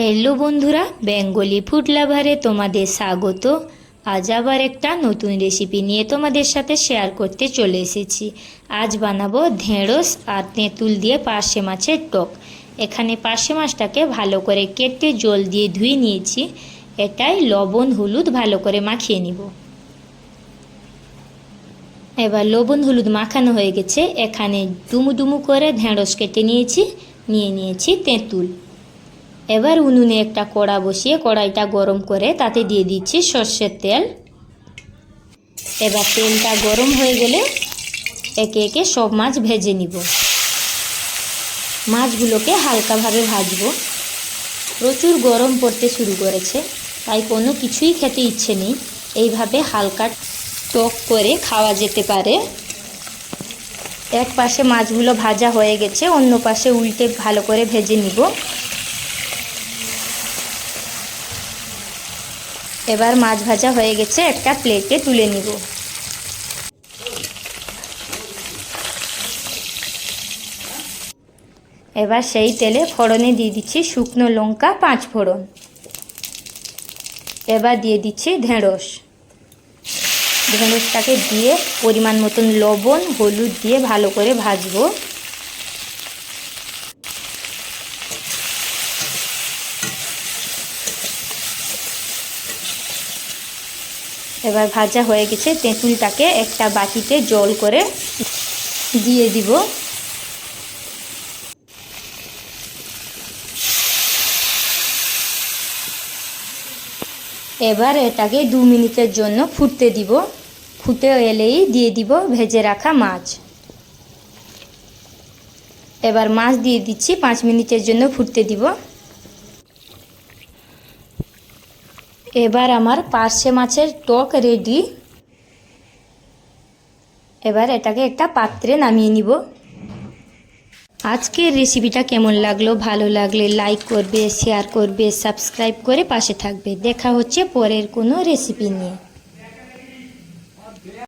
Hello বন্ধুরা, Bengali food লাভারে তোমাদের স্বাগত। আজ আবার একটা নতুন রেসিপি নিয়ে তোমাদের সাথে শেয়ার করতে চলে এসেছি। আজ বানাবো ঢেঁড়স আর তেঁতুল দিয়ে পার্শে মাছের টক। এখানে পার্শে মাছটাকে ভালো করে কেটে জল দিয়ে ধুয়ে নিয়েছি। এটাই লবণ, হলুদ ভালো করে মাখিয়ে নিব। এবার লবণ, হলুদ মাখানো হয়ে গেছে। এখানে ডুমু ডুমু করে ঢেঁড়স কেটে নিয়েছি। নিয়ে নিয়েছি তেঁতুল। এবার উনুনে একটা কড়া বসিয়ে কড়াইটা গরম করে তাতে দিয়ে দিচ্ছি সর্ষের তেল। এবার তেলটা গরম হয়ে গেলে একে একে সব মাছ ভেজে নিব। মাছগুলোকে হালকাভাবে ভাজবো। প্রচুর গরম পড়তে শুরু করেছে, তাই কোনো কিছুই খেতে ইচ্ছে নেই। এইভাবে হালকা টক করে খাওয়া যেতে পারে। এক পাশে মাছগুলো ভাজা হয়ে গেছে, অন্য পাশে উল্টে ভালো করে ভেজে নিব। এবার মাছ ভাজা হয়ে গেছে, একটা প্লেটে তুলে নিব। এবার সেই তেলে ফোড়নে দিয়ে দিচ্ছি শুকনো লঙ্কা, পাঁচ ফোড়ন। এবার দিয়ে দিচ্ছি ঢেঁড়স। ঢেঁড়সটাকে দিয়ে পরিমাণ মতন লবণ, হলুদ দিয়ে ভালো করে ভাজবো। এবার ভাজা হয়ে গেছে। তেঁতুলটাকে একটা বাটিতে জল করে দিয়ে দিব। এবার এটাকে দু মিনিটের জন্য ফুটতে দিব। ফুটে এলেই দিয়ে দিব ভেজে রাখা মাছ। এবার মাছ দিয়ে দিচ্ছি, পাঁচ মিনিটের জন্য ফুটতে দিব। এবার আমার পার্শে মাছের টক রেডি। এবার এটাকে একটা পাত্রে নামিয়ে নিব। আজকের রেসিপিটা কেমন লাগল, ভালো লাগলে লাইক করবে শেয়ার করবে সাবস্ক্রাইব করে পাশে থাকবে। দেখা হচ্ছে পরের কোনো রেসিপি নিয়ে।